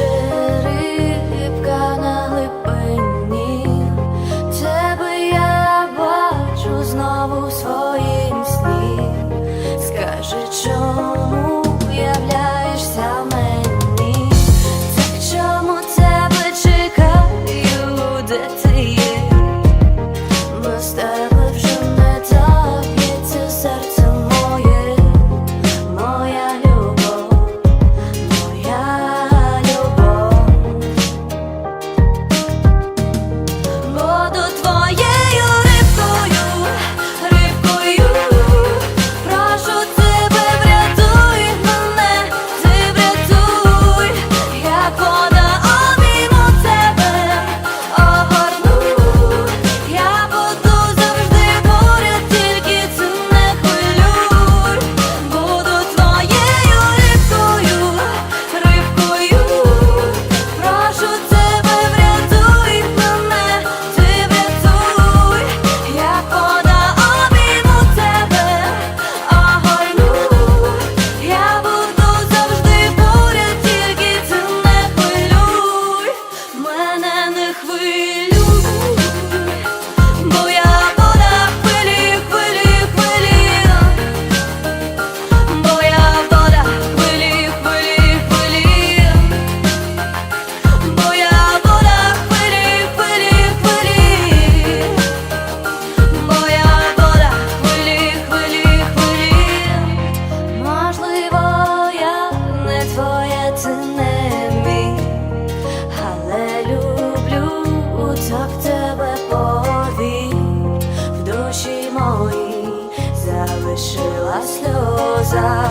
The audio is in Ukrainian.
share. Щоб тебе пові в душі моїй залишила сльоза.